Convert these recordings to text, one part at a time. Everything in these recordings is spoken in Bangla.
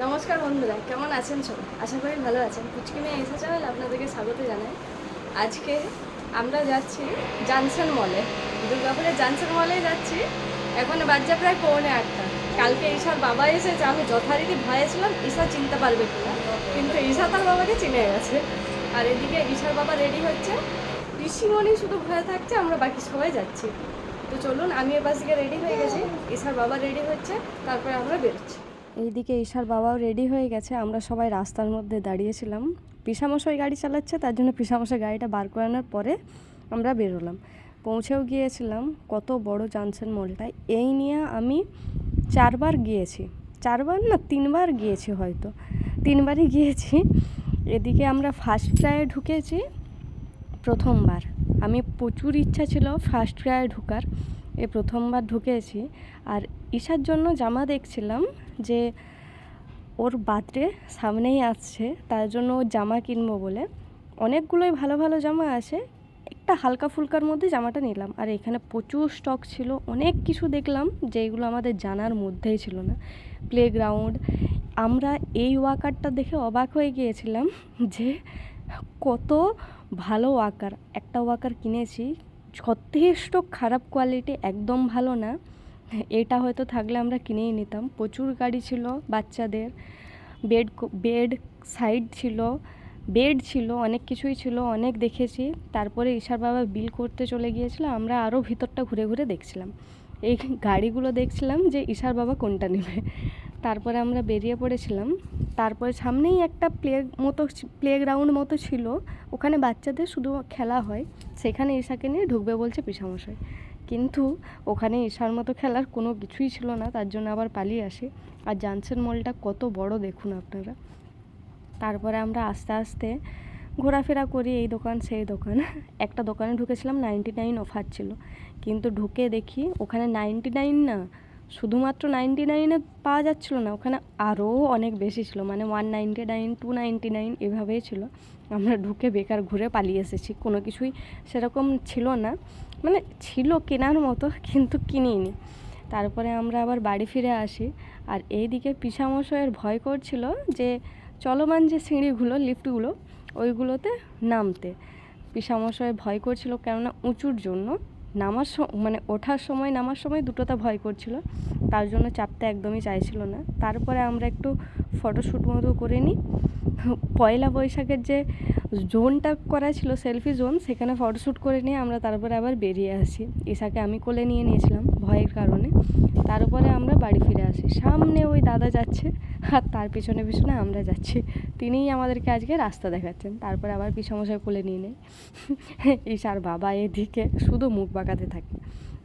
নমস্কার বন্ধুরা, কেমন আছেন সবাই? আশা করি ভালো আছেন। পুচকি মেয়ে এসে চাইলে আপনাদেরকে স্বাগত জানাই। আজকে আমরা যাচ্ছি জানসন মলে। দুর্গাপুরের জানসন মলে যাচ্ছি। এখন বাচ্চা প্রায় পৌনে আটটা। কালকে ঈশার বাবা এসেছে। আমি যথারীতি ভয়ে ছিলাম, ঈশা চিনতে পারবে কিনা। কিন্তু ঈশা তার বাবাকে চিনে গেছে। আর এদিকে ঈশার বাবা রেডি হচ্ছে। ঋষিমণি শুধু ভয়ে থাকছে, আমরা বাকি সবাই যাচ্ছি। তো চলুন, আমি এবার রেডি হয়ে গেছি। ঈশার বাবা রেডি হচ্ছে, তারপরে আমরা বেরোচ্ছি। এইদিকে ঈশার বাবাও রেডি হয়ে গেছে। আমরা সবাই রাস্তার মধ্যে দাঁড়িয়েছিলাম। পিসামশাই গাড়ি চালাচ্ছে, তার জন্য পিসামশাই গাড়িটা বার করানোর পরে আমরা বেরোলাম। পৌঁছেও গিয়েছিলাম কত বড় জানসেন মলটা। এই নিয়ে আমি চারবার গিয়েছি। চারবার না, তিনবার গিয়েছি হয়তো। তিনবারই গিয়েছি। এদিকে আমরা ফার্স্ট ট্রায়ে ঢুকেছি প্রথমবার। আমি প্রচুর ইচ্ছা ছিল ফার্স্ট ক্রায়ে ঢোকার। এ প্রথমবার ঢুকেছি। আর ঈশার জন্য জামা দেখছিলাম যে ওর বার্থডে সামনেই আসছে, তার জন্য ওর জামা কিনবো বলে। অনেকগুলোই ভালো ভালো জামা আছে, একটা হালকা ফুলকার মধ্যে জামাটা নিলাম। আর এখানে প্রচুর স্টক ছিল, অনেক কিছু দেখলাম যেগুলো আমাদের জানার মধ্যেই ছিল না। প্লেগ্রাউন্ড আমরা এই ওয়াকারটা দেখে অবাক হয়ে গিয়েছিলাম যে কত ভালো ওয়াকার। একটা ওয়াকার কিনেছি যথেষ্ট খারাপ কোয়ালিটি একদম ভালো না। এটা হয়তো থাকলে আমরা কিনেই নিতাম। প্রচুর গাড়ি ছিল বাচ্চাদের। বেড বেড সাইড ছিল, বেড ছিল, অনেক কিছুই ছিল, অনেক দেখেছি। তারপরে ঈশার বাবা বিল করতে চলে গিয়েছিল, আমরা আরও ভিতরটা ঘুরে ঘুরে দেখছিলাম। এই গাড়িগুলো দেখছিলাম যে ঈশার বাবা কোনটা নেবে। তারপরে আমরা বেরিয়ে পড়েছিলাম। তারপরে সামনেই একটা প্লে মতো প্লে গ্রাউন্ড মতো ছিল। ওখানে বাচ্চাদের শুধু খেলা হয়। সেখানে ঈশাকে নিয়ে ঢুকবে বলছে পিসামশাই। কিন্তু ওখানে ঈশার মতো খেলার কোনো কিছুই ছিল না, তার জন্য আবার পালিয়ে আসি। আর জানসেন মলটা কত বড় দেখুন আপনারা। তারপরে আমরা আস্তে আস্তে ঘোরাফেরা করি, এই দোকান, সেই দোকান। একটা দোকানে ঢুকেছিলাম নাইনটি নাইন অফার ছিল। কিন্তু ঢুকে দেখি ওখানে নাইনটি নাইন না শুধুমাত্র নাইনটি নাইনে পাওয়া যাচ্ছিল না, ওখানে আরও অনেক বেশি ছিল মানে one ninety nine two ninety nine এভাবেই ছিল। আমরা ঢুকে বেকার ঘুরে পালিয়ে এসেছি, কোনো কিছুই সেরকম ছিল না। মানে ছিল কেনার মতো, কিন্তু কিনিনি। তারপরে আমরা আবার বাড়ি ফিরে আসি, আর এইদিকে পিসামশয়ের ভয় করছিল যে চলমান যে সিঁড়িগুলো, লিফটগুলো, ওইগুলোতে নামতে। পিসামশয় ভয় করছিল কেননা উঁচুর জন্য। নামার মানে ওঠার সময়, নামার সময় দুটোটা ভয় করছিল। তার জন্য চাপতে একদমই চাইছিল না। তারপরে আমরা একটু ফটোশ্যুট মতো করে নিই। পয়লা বৈশাখের যে জোনটা করা ছিল সেলফি জোন সেখানে ফটোশ্যুট করে নিয়ে আমরা তারপরে আবার বেরিয়ে আসি। ইশাকে আমি কোলে নিয়ে নিয়েছিলাম ভয়ের কারণে। তারপরে আমরা সামনে ওই দাদা যাচ্ছে আর তার পিছনে পিছনে আমরা যাচ্ছি। তিনিই আমাদেরকে আজকে রাস্তা দেখাচ্ছেন, তারপরে আবার পিসমশাই কোলে নিয়ে নেই ঈশার বাবা এদিকে শুধু মুখ বাঁকাতে থাকে।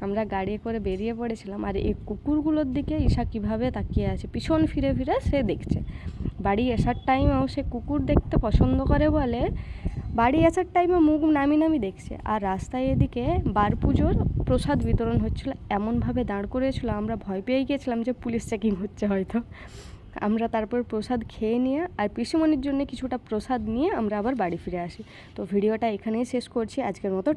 আমরা গাড়ি করে বেরিয়ে পড়েছিলাম আর এই কুকুরগুলোর দিকে ঈশা কীভাবে তাকিয়ে আছে, পিছন ফিরে ফিরে সে দেখছে। বাড়ি আসার টাইমেও সে কুকুর দেখতে পছন্দ করে বলে, বাড়ি আসার টাইমে মুখ নামি নামি দেখছে। আর রাস্তায় এদিকে বার পুজোর প্রসাদ বিতরণ হচ্ছিল, এমনভাবে দাঁড় করেছিল আমরা ভয় পেয়ে গিয়েছিলাম যে পুলিশ চেকিং হচ্ছে হয়তো। আমরা তারপর প্রসাদ খেয়ে নিয়ে আর পিসিমণির জন্য কিছুটা প্রসাদ নিয়ে আমরা আবার বাড়ি ফিরে আসি। তো ভিডিওটা এখানেই শেষ করছি। আজকের মতো